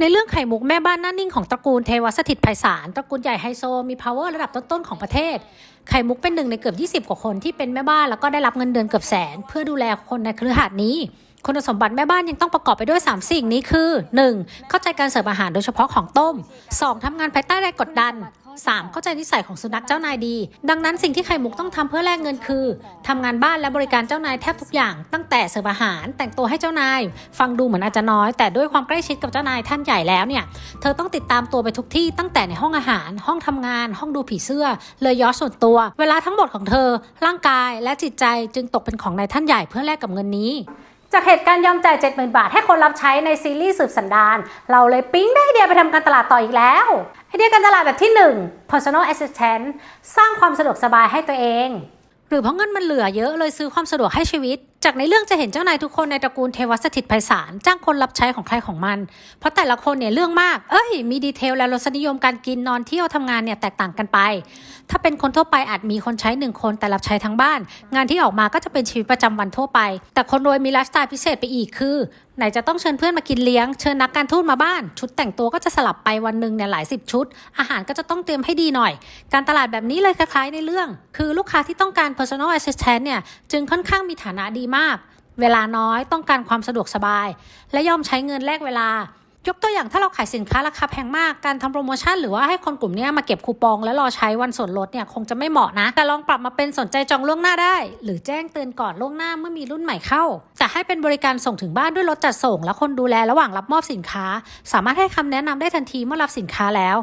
ในเรื่องไข่มุกแม่บ้านหน้านิ่งของตระกูลเทวสถิตไพศาลตระกูลใหญ่ไฮโซมี power ระดับต้นๆของประเทศ ไข่มุกเป็นหนึ่งในเกือบ 20 กว่าคนที่เป็นแม่บ้านแล้วก็ได้รับเงินเดือนเกือบแสน เพื่อดูแลคนในเครือข่ายนี้ คุณสมบัติแม่บ้านยังต้องประกอบไปด้วย 3 สิ่งนี้คือ 1. เข้าใจการเสิร์ฟอาหารโดยเฉพาะของต้ม 2. ทำงานภายใต้แรงกดดัน 3. เข้าใจนิสัยของสุนัขเจ้านายดี ดังนั้นสิ่งที่ไข่มุกต้องทำเพื่อแลกเงินคือทำงานบ้านและบริการเจ้านายแทบทุกอย่าง ตั้งแต่เสิร์ฟอาหารแต่งตัวให้เจ้านาย ฟังดูเหมือนอาจจะน้อย แต่ด้วยความใกล้ชิดกับเจ้านายท่านใหญ่แล้วเนี่ยเธอต้องติดตามตัวไปทุกที่ตั้งแต่ในห้องอาหาร ห้องทำงาน ห้องดูผีเสื้อ เลยยอส่วนตัว เวลาทั้งหมดของเธอ ร่างกายและจิตใจจึงตกเป็นของนายท่านใหญ่เพื่อแลกกับเงินนี้ จากเหตุการณ์ยอมจ่าย 70,000 บาทให้คนรับใช้ในซีรีส์สืบสันดาน เราเลยปิ๊งได้ไอเดียไปทำการตลาดต่ออีกแล้ว ไอเดียการตลาดแบบที่ 1 personal assistant สร้างความสะดวกสบายให้ตัวเอง หรือเพราะเงินมันเหลือเยอะเลยซื้อความสะดวกให้ชีวิต จากในเรื่องจะเห็นเจ้านายทุกคนในตระกูลเทวสถิตไพศาลจ้างคนรับใช้ของใครของมัน เพราะแต่ละคนเนี่ยเรื่องมาก เอ้ย มีดีเทลและรสนิยมการกินนอนเที่ยวทำงานเนี่ยแตกต่างกันไป ถ้าเป็นคนทั่วไปอาจมีคนใช้หนึ่งคนแต่รับใช้ทั้งบ้าน งานที่ออกมาก็จะเป็นชีวิตประจำวันทั่วไป แต่คนรวยมีไลฟ์สไตล์พิเศษไปอีกคือ ไหนจะต้องเชิญเพื่อนมากินเลี้ยง เชิญนักการทูตมาบ้าน ชุดแต่งตัวก็จะสลับไปวันหนึ่งเนี่ยหลายสิบชุด อาหารก็จะต้องเตรียมให้ดีหน่อย การตลาดแบบนี้เลยคล้ายๆในเรื่อง คือลูกค้าที่ต้องการ personal assistant เนี่ยจึงค่อนข้างมีฐานะดีมาก เวลาน้อยต้องการความสะดวกสบาย และยอมใช้เงินแลกเวลา ยกตัวอย่างถ้าเราขายสินค้าราคาแพงมาก การทำโปรโมชั่นหรือว่าให้คนกลุ่มนี้มาเก็บคูปองแล้วรอใช้วันส่วนลดเนี่ยคงจะไม่เหมาะนะ แต่ลองปรับมาเป็นสนใจจองล่วงหน้าได้ หรือแจ้งเตือนก่อนล่วงหน้าเมื่อมีรุ่นใหม่เข้า จะให้เป็นบริการส่งถึงบ้านด้วยรถจัดส่ง และคนดูแลระหว่างรับมอบสินค้า สามารถให้คำแนะนำได้ทันทีเมื่อรับสินค้าแล้ว